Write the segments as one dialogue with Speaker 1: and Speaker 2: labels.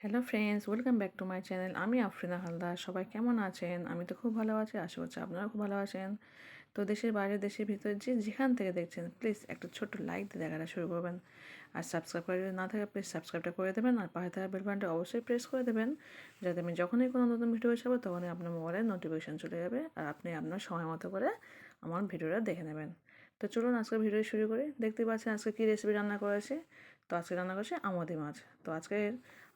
Speaker 1: Hello friends welcome back to my channel আমি আফরিনা হালদার। সবাই কেমন আছেন? আমি তো খুব ভালো আছি, আশা করছি আপনারা খুব ভালো আছেন। তো দেশের বাইরে, দেশের ভিতরে যে যেখান থেকে দেখছেন প্লিজ একটা ছোট্ট লাইক দিয়ে দেখাটা শুরু করবেন। আর সাবস্ক্রাইব করে না থাকে প্লিজ সাবস্ক্রাইবটা করে দেবেন। আর পাশে থাকা বেল বাটনটা অবশ্যই প্রেস করে দেবেন। যাতে আমি যখনই কোনো নতুন ভিডিও ছাড়বো তখনই আপনার মোবাইলে নোটিফিকেশান চলে যাবে। আর আপনি আপনার সময় মতো করে আমার ভিডিওটা দেখে নেবেন। তো চলুন আজকে ভিডিও শুরু করি। দেখতে পাচ্ছেন আজকে কী রেসিপি রান্না করেছি? তো আজকে রান্না করেছি আমদি মাছ। তো আজকে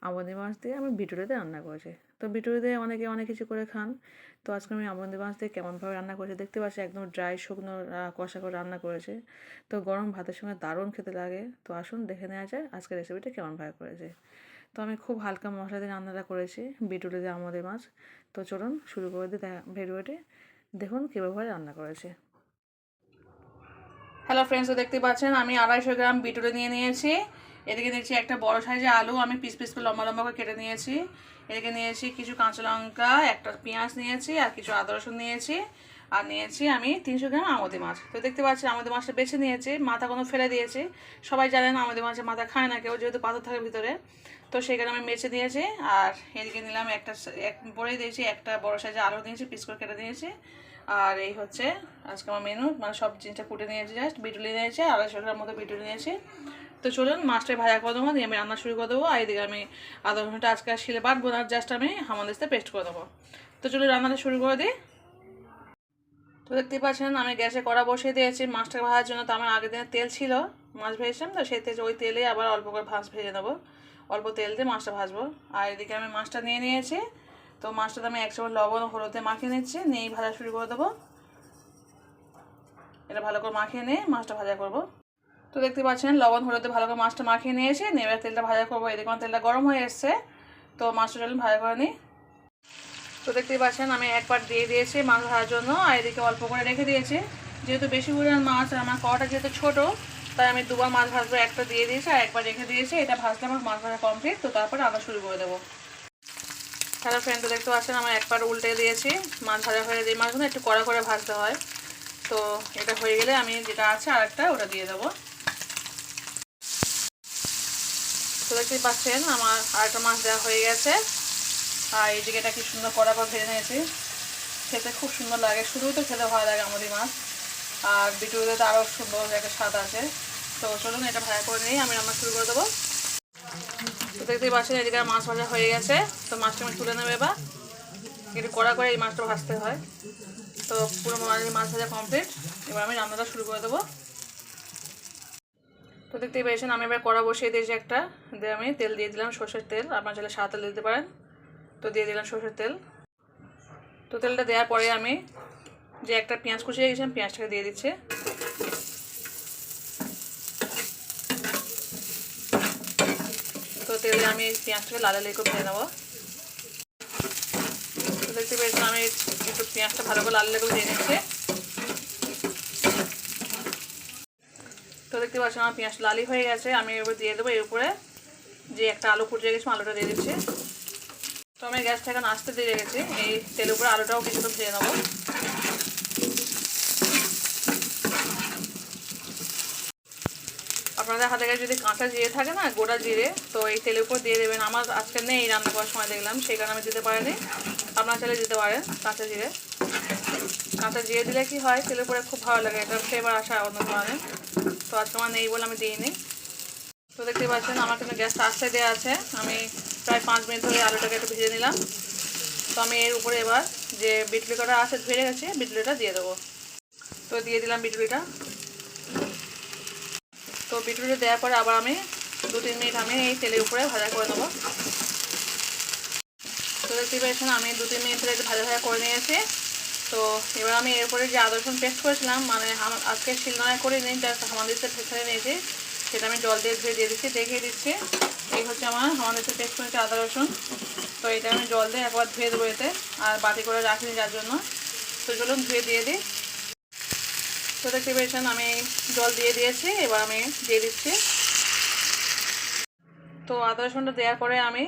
Speaker 1: আমদি মাছ দিয়ে আমি বিটুরিতে রান্না করেছি। তো বিটুরিতে অনেকে, অনেক কিছু করে খান। তো আজকে আমি আমদি মাছ দিয়ে কেমনভাবে রান্না করেছি দেখতে পাচ্ছি একদম ড্রাই শুকনো কষা করে রান্না করেছে। তো গরম ভাতের সঙ্গে দারুণ খেতে লাগে। তো আসুন দেখে নেওয়া যায় আজকে রেসিপিটা কেমনভাবে করেছে। তো আমি খুব হালকা মশলা দিয়ে রান্নাটা করেছি বিটুলি দিয়ে আমদি মাছ। তো চলুন শুরু করে দিই ভিডিওটি। দেখুন কীভাবে রান্না করেছে।
Speaker 2: হ্যালো ফ্রেন্ডস দেখতে পাচ্ছেন আমি আড়াইশো গ্রাম বিটুরে নিয়ে নিয়েছি। এদিকে নিয়েছি একটা বড় সাইজের আলু, আমি পিস পিস করে লম্বা লম্বা করে কেটে নিয়েছি। এদিকে নিয়েছি কিছু কাঁচা লঙ্কা, একটা পেঁয়াজ নিয়েছি আর কিছু আদা রসুন নিয়েছি। আর নিয়েছি আমি তিনশো গ্রাম আমদি মাছ। তো দেখতে পাচ্ছি আমদি মাছটা বেছে নিয়েছি, মাথা কোনো ফেলে দিয়েছি। সবাই জানেন আমদি মাছের মাথা খায় না কেউ, যেহেতু পাথর থাকে ভিতরে। তো সেখানে আমি বেছে দিয়েছি আর এদিকে নিলাম একটা এক বড়ই দিয়েছি, একটা বড় সাইজে আলু নিয়েছি, পিস করে কেটে দিয়েছি আর এই হচ্ছে আজকে আমার মেনু। মানে সব জিনিসটা কুটে নিয়েছি জাস্ট বিটুলি নিয়েছি, আড়াইশো গ্রাম মতো বিটুলি নিয়েছি। তো চলুন মাছটা ভাজা করে দেবো দিয়ে আমি রান্না শুরু করে দেবো, আর এদিকে আমি আধা ঘণ্টা আজকে শিলে বাটবো না জাস্ট আমি হামাদিস্তে পেস্ট করে দেবো। তো চলুন, রান্নাটা শুরু করে দিই। তো দেখতে পাচ্ছেন, আমি গ্যাসে কড়া বসিয়ে দিয়েছি মাছটা ভাজার জন্য তো আমার আগের দিনে তেল ছিল, মাছ ভেজেছিলাম, তো সেই তেল, ওই তেলে আবার অল্প করে ভাজ ভেজে নেব। অল্প তেল দিয়ে মাছটা ভাজবো। আর এদিকে আমি মাছটা নিয়ে নিয়েছি, তো মাছটাতে আমি এক চামচ লবণ হলুদে মাখিয়ে নিচ্ছি, নিয়েই ভাজা শুরু করে দেবো। এটা ভালো করে মাখিয়ে নিয়ে মাছটা ভাজা করব। তো দেখতে পাচ্ছেন, লবণ, হলুদে ভালো করে মাছটা মাখিয়ে নিয়েছি। নিয়ে এবার তেলটা ভাজা করব। এদিকে আমার তেলটা গরম হয়ে এসছে। তো মাছটা চলুন ভাজা করে নিই। তো দেখতেই পাচ্ছেন, আমি একবার দিয়ে দিয়েছি মাছ ভাজার জন্য। আর এদিকে অল্প করে রেখে দিয়েছি। যেহেতু বেশি পরিমাণ মাছ, আর আমার কড়াটা যেহেতু ছোটো, তাই আমি দুবার মাছ ভাজবো, একটা দিয়ে দিয়েছি আর একবার রেখে দিয়েছি। এটা ভাজলে আমার মাছ ভাজা কমপ্লিট তো তারপর আবার শুরু করে দেবো। হ্যালো ফ্রেন্ড তো দেখতে পাচ্ছেন, আমি একবার উল্টে দিয়েছি। মাছ ভাজা হয়ে দিয়ে মাছগুলো একটু কড়া করে ভাজতে হয়। তো এটা হয়ে গেলে আমি যেটা আছে আর একটা ওটা দিয়ে দেবো। তো দেখতেই পাচ্ছেন, আমার আরেকটা মাছ দেওয়া হয়ে গেছে। আর এই দিকে কি সুন্দর কড়া করে ভেজে নিয়েছি। খেতে খুব সুন্দর লাগে, শুধুই তো খেতে ভালো লাগে আমাদের মাছ। আর বিটুতে তো আরও সুন্দর একটা স্বাদ আছে। তো চলুন এটা ভাজা করে নিই, আমি রান্না শুরু করে দেবো। তো দেখতেই পাচ্ছেন এদিকে মাছ ভাজা হয়ে গেছে। তো মাছটা আমি তুলে নেবে এবার। একটু কড়া করে এই মাছটা ভাজতে হয়। তো পুরো মাছ ভাজা কমপ্লিট এবার আমি রান্নাটা শুরু করে দেবো। তো দেখতেই পেয়েছেন, আমি এবার কড়া বসিয়ে দিয়েছি একটা। দিয়ে আমি তেল দিয়ে দিলাম সর্ষের তেল। আপনার চাইলে সাদা তেল দিতে পারেন। তো দিয়ে দিলাম সর্ষের তেল। তো তেলটা দেওয়ার পরে আমি যে একটা পেঁয়াজ কুচিয়ে গেছিলাম পেঁয়াজটাকে দিয়ে দিচ্ছে। তো তেলে আমি পেঁয়াজটাকে লাল লাল করে ভেজে নেব। তো দেখতে পেয়েছেন, আমি একটু পেঁয়াজটা ভালো করে লাল লাল করে দিয়ে নিচ্ছি। তো দেখতে পাচ্ছেন আমার পেঁয়াজ লালি হয়ে গেছে। আমি এবার দিয়ে দেবো এর উপরে যে একটা আলু কুচিয়ে গেছিলাম আলুটা দিয়ে দিচ্ছি। তো আমি গ্যাসটা এখন আসতে দিয়ে রেখেছি। এই তেলের উপরে আলুটাও কিছুটা ভেজে নেব। আপনাদের হাতে কাছে যদি কাঁচা জিরে থাকে না, গোটা জিরে, তো এই তেলের উপর দিয়ে দেবেন। আমার আজকে নেই রান্না করার সময় দেখলাম, সেই কারণে আমি দিতে পারিনি। আপনারা চাইলে দিতে পারেন কাঁচা জিরে। কাঁচা জিরে দিলে কি হয়, তেলের উপরে খুব ভালো লাগে, এটা ফ্লেভার আসা অন্য ধরনের। তো আজকে আমার নেই বলে আমি দিইনি। তো দেখতে পাচ্ছেন, আমার কিন্তু গ্যাসটা আস্তে দেওয়া আছে। আমি প্রায় পাঁচ মিনিট ধরে আলুটাকে একটু ভেজে নিলাম। তো আমি এর উপরে এবার যে বিটলি কটা আছে ধুয়ে গেছে বিটলিটা দিয়ে দেবো। তো দিয়ে দিলাম বিটলিটা তো বিটলিটা দেওয়ার পরে আবার আমি দু তিন মিনিট আমি এই তেলের উপরে ভাজা করে নেব। তো দেখতে পেয়েছেন আমি দু তিন মিনিট ধরে একটু ভাজা ভাজা করে নিয়েছি। তো এবার আমি এর উপরে যে আদা রসুন পেস্ট করেছিলাম মানে আজকে শিলনোড়ায় করে নিই জাস্ট আমাদের ফেলে নিয়েছি। সেটা আমি জল দিয়ে ধুয়ে দিয়ে দিচ্ছি, দেখিয়ে দিচ্ছি। এই হচ্ছে আমার আমাদের পেস্ট করেছি আদা রসুন তো এটা আমি জল দিয়ে একবার ধুয়ে দেবো এতে, আর বাটি করে রাখিনি যার জন্য। তো চলুন ধুয়ে দিয়ে দিই। তো দেখতে পেয়েছেন, আমি জল দিয়ে দিয়েছি, এবার আমি দিয়ে দিচ্ছি। তো আদা রসুনটা দেওয়ার পরে আমি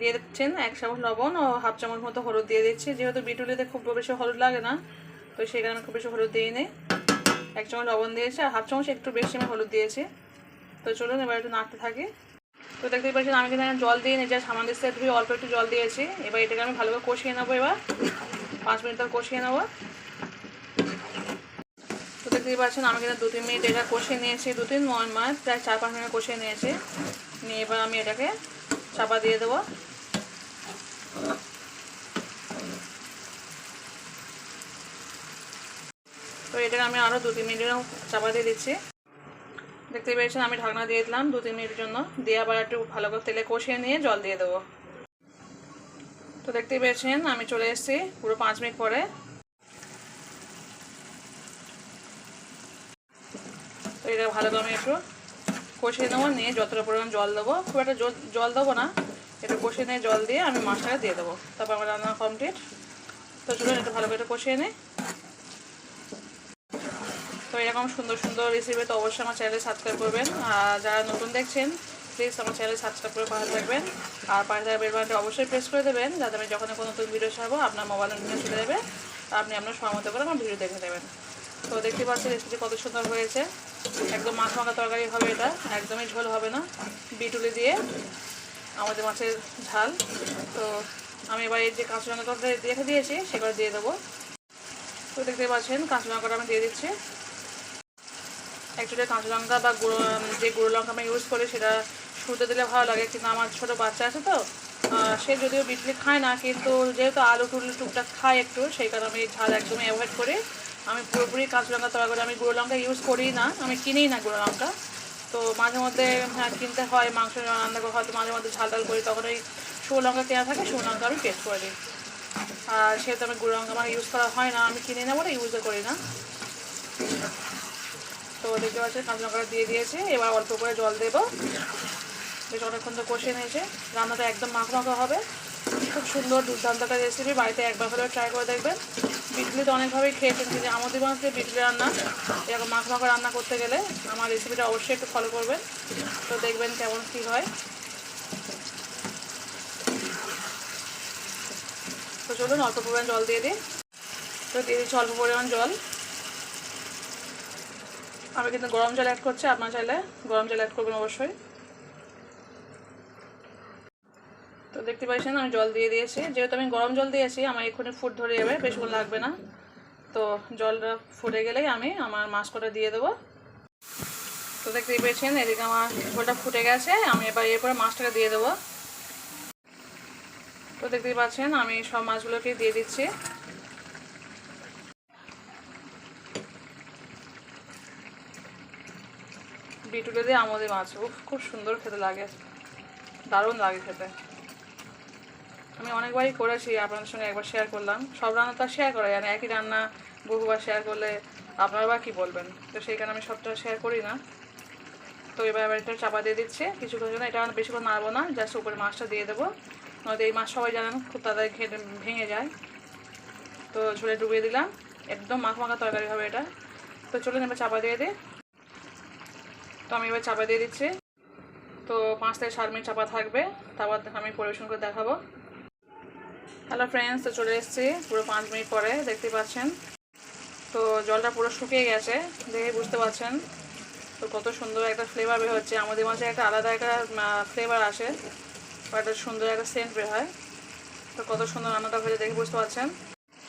Speaker 2: দিয়ে দিচ্ছেন, এক চামচ লবণ ও হাফ চামচ মতো হলুদ দিয়ে দিচ্ছি। যেহেতু বিটুলিতে খুব বেশি হলুদ লাগে না, তো সেখানে আমি খুব বেশি হলুদ দিয়ে নি এক চামচ লবণ দিয়েছি আর হাফ চামচ একটু বেশি আমি হলুদ দিয়েছি। তো চলুন এবার একটু নাড়তে থাকি। তো দেখতেই পাচ্ছেন, আমি কিন্তু জল দিয়ে নিজের সামান দিচ্ছে, ধুয়ে অল্প একটু জল দিয়েছি। এবার এটাকে আমি ভালো করে কষিয়ে নেব এবার। পাঁচ মিনিট ধরে কষিয়ে নেব। তো দেখতেই পাচ্ছেন, আমি কিন্তু দু তিন মিনিট এটা কষিয়ে নিয়েছি দু তিন নয় মানে প্রায় চার পাঁচ মিনিট কষিয়ে নিয়েছি। নিয়ে এবার আমি এটাকে চাপা দিয়ে দেবো। তো এটাকে আমি আরও দু তিন মিনিট চাপা দিয়ে দিচ্ছি। দেখতে পেয়েছেন, আমি ঢাকনা দিয়ে দিলাম দু তিন মিনিটের জন্য। দিয়ে আবার একটু ভালো করে তেলে কষিয়ে নিয়ে জল দিয়ে দেবো। তো দেখতে পেয়েছেন, আমি চলে এসেছি পুরো পাঁচ মিনিট পরে। তো এটা ভালো করে আমি একটু কষিয়ে নেব, নিয়ে যতটা পরিমাণ জল দেবো, খুব একটা জল- জল দেবো না। একটু কষিয়ে নিয়ে জল দিয়ে আমি মাছটাকে দিয়ে দেবো। তারপর আমার রান্না কমপ্লিট তো চলুন একটু ভালো করে কষিয়ে নিই। তো এরকম সুন্দর সুন্দর রেসিপি তো অবশ্যই আমার চ্যানেলে সাবস্ক্রাইব করবেন। আর যারা নতুন দেখছেন প্লিজ আমার চ্যানেলে সাবস্ক্রাইব করে পাশে থাকবেন। আর পাশে থাকা বেল বাটনটা অবশ্যই প্রেস করে দেবেন, যাতে আমি যখন কোনো নতুন ভিডিও ছাড়বো, আপনার মোবাইল নোটিফিকেশন চলে আর আপনি আপনার সময় করে আমার ভিডিও দেখে নেবেন। তো দেখতে পাচ্ছি রেসিপি কত সুন্দর হয়েছে। একদম মাছ মাখা তরকারি হবে এটা। একদমই ঝোল হবে না। বিটুলি দিয়ে। আমাদের মাছের ঝাল। তো আমি এবার এই যে কাঁচা লঙ্কাটা রেখে দিয়েছি সেগুলো দিয়ে দেবো। তো দেখতে পাচ্ছেন কাঁচা লঙ্কাটা আমি দিয়ে দিচ্ছি। অ্যাকচুয়ালি কাঁচা লঙ্কা বা গুঁড়ো যে গুঁড়ো লঙ্কা আমি ইউজ করি, সেটা শুরুতে দিলে ভালো লাগে। কিন্তু আমার ছোটো বাচ্চা আছে তো সে যদিও বিটলি খায় না, কিন্তু যেহেতু আলু টুলু টুকটাক খায় একটু, সেই কারণে আমি ঝাল একদমই অ্যাভয়েড করি। আমি পুরোপুরি কাঁচা লঙ্কা তৈরি করে আমি গুঁড়ো লঙ্কা ইউজ করি না, আমি কিনিই না গুঁড়ো লঙ্কা। তো মাঝে মধ্যে হ্যাঁ কিনতে হয় মাংস রান্না করে, হয়তো মাঝে মধ্যে ঝাল টাল করি, তখন ওই শুকনো লঙ্কা কেনা থাকে, শুকনো লঙ্কা আমি পেস্ট করে দিই। আর সেহেতু আমি গুঁড়ো লঙ্কা আমার ইউজ করা হয় না, আমি কিনে নেব না ইউজও করি না। তো দেখতে পাচ্ছেন, কাঁচা লঙ্কাটা দিয়ে দিয়েছি, এবার অল্প করে জল দেবো। বেশ অনেকক্ষণ তো কষে নিয়েছে, রান্নাটা একদম মাখো মাখো হবে। খুব সুন্দর দুর্দান্ত একটা রেসিপি বাড়িতে একবার হলেও ট্রাই করে দেখবেন। বিটলি তো অনেকভাবেই খেয়েছেন কিন্তু আমাদের মাঝে বিটলি রান্না, এরকম মাখো মাখো রান্না করতে গেলে আমার রেসিপিটা অবশ্যই একটু ফলো করবেন। তো দেখবেন কেমন কী হয়। তো চলুন অল্প পরিমাণ জল দিয়ে দিই। তো দিয়ে দিচ্ছি অল্প পরিমাণ জল। আমি কিন্তু গরম জল অ্যাড করছি, আপনার চাইলে গরম জল অ্যাড করবেন অবশ্যই তো দেখতে পাচ্ছেন, আমি জল দিয়ে দিয়েছি। যেহেতু আমি গরম জল দিয়েছি, আমার এক্ষুনি ফুট ধরে যাবে বেশিক্ষণ লাগবে না। তো জলটা ফুটে গেলেই আমি আমার মাছ কটা দিয়ে দেবো। তো দেখতেই পেয়েছেন এদিকে আমার ঝোলটা ফুটে গেছে, আমি এবার এরপরে মাছটাকে দিয়ে দেবো। তো দেখতেই পাচ্ছেন, আমি সব মাছগুলোকে দিয়ে দিচ্ছি। বিটুলে দিয়ে আমোদে মাছ খুব সুন্দর খেতে লাগে। দারুণ লাগে খেতে। আমি অনেকবারই করেছি, আপনাদের সঙ্গে একবার শেয়ার করলাম। সব রান্না তো শেয়ার করা যায় না, একই রান্না বহুবার শেয়ার করলে আপনারা বা কী বলবেন? তো সেই কারণে আমি সবটা শেয়ার করি না। তো এবার আবার এটা চাপা দিয়ে দিচ্ছে কিছুক্ষণ জন্য। এটা বেশিক্ষণ নাড়বো না জাস্ট উপরে মাছটা দিয়ে দেবো। নয়তো এই মাছ সবাই জানেন, খুব তাড়াতাড়ি ভেঙে যায়। তো ঝোলে ডুবিয়ে দিলাম, একদম মাখা মাখা তরকারি হবে এটা। তো চলুন এবার চাপা দিয়ে দিই। তো আমি এবার চাপা দিয়ে দিচ্ছি। তো পাঁচ থেকে সাত মিনিট চাপা থাকবে, তারপর আমি পরিবেশন করে দেখাবো। হ্যালো ফ্রেন্ডস তো চলে এসেছি পুরো পাঁচ মিনিট পরে দেখতে পাচ্ছেন। তো জলটা পুরো শুকিয়ে গেছে, দেখে বুঝতে পারছেন তো কত সুন্দর একটা ফ্লেভার বের হচ্ছে। আমাদের মাঝে একটা আলাদা একটা ফ্লেভার আসে, বা একটা সুন্দর একটা সেন্ট বের হয়। তো কত সুন্দর রান্নাটা হয়েছে দেখে বুঝতে পারছেন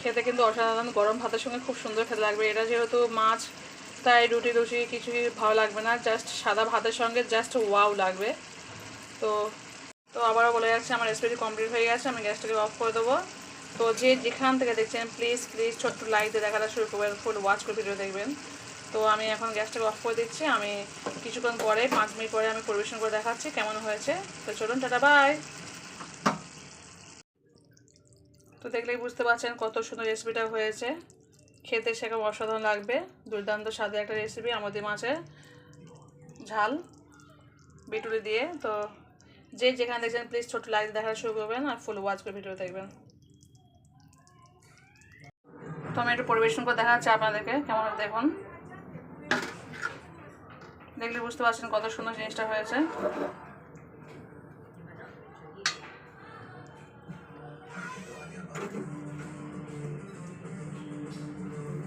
Speaker 2: খেতে কিন্তু অসাধারণ গরম ভাতের সঙ্গে খুব সুন্দর খেতে লাগবে। এটা যেহেতু মাছ, তাই রুটি রুটি কিছুই ভালো লাগবে না। জাস্ট সাদা ভাতের সঙ্গে জাস্ট ওয়াও লাগবে। তো তো আবারও বলে যাচ্ছে, আমার রেসিপিটি কমপ্লিট হয়ে গেছে, আমি গ্যাসটাকে অফ করে দেবো। তো যে যেখান থেকে দেখছেন প্লিজ প্লিজ ছোট্ট লাইক দিয়ে দেখাটা শুরু করবেন ফুল ওয়াচ করে ভিডিও দেখবেন। তো আমি এখন গ্যাসটাকে অফ করে দিচ্ছি, আমি কিছুক্ষণ পরে, পাঁচ মিনিট পরে আমি পরিবেশন করে দেখাচ্ছি কেমন হয়েছে। তো চলুন, টাটা বাই তো দেখলেই বুঝতে পারছেন কত সুন্দর রেসিপিটা হয়েছে। খেতে সেরকম অসাধারণ লাগবে, দুর্দান্ত স্বাদের একটা রেসিপি আমাদের মাছের ঝাল, বিটুলি দিয়ে। তো যে যেখানে দেখছেন প্লিজ ছোট লাইক দেখা শুরু করবেন আর ফুল ওয়াচ করে ভিডিও দেখবেন। তো আমি একটু পরিবেশন করে দেখা যাচ্ছে আপনাদেরকে, কেমন দেখুন। দেখলে বুঝতে পারছেন কত সুন্দর জিনিসটা হয়েছে।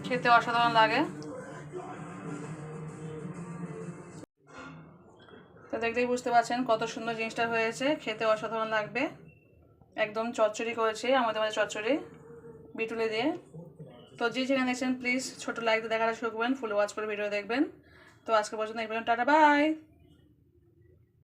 Speaker 2: খেতে অসাধারণ লাগে। তো দেখলেই বুঝতে পারছেন কত সুন্দর জিনিসটা হয়েছে। খেতে অসাধারণ লাগবে। একদম চচ্চড়ি করেছি, আমাদের মাঝে চচ্চড়ি, বিটুলে দিয়ে। তো যে যেখানে দেখছেন প্লিজ ছোটো লাইক দেখাটা শুরু করবেন ফুল ওয়াচ করে ভিডিও দেখবেন। তো আজকে পর্যন্ত এই পর্যন্ত, টাটা বাই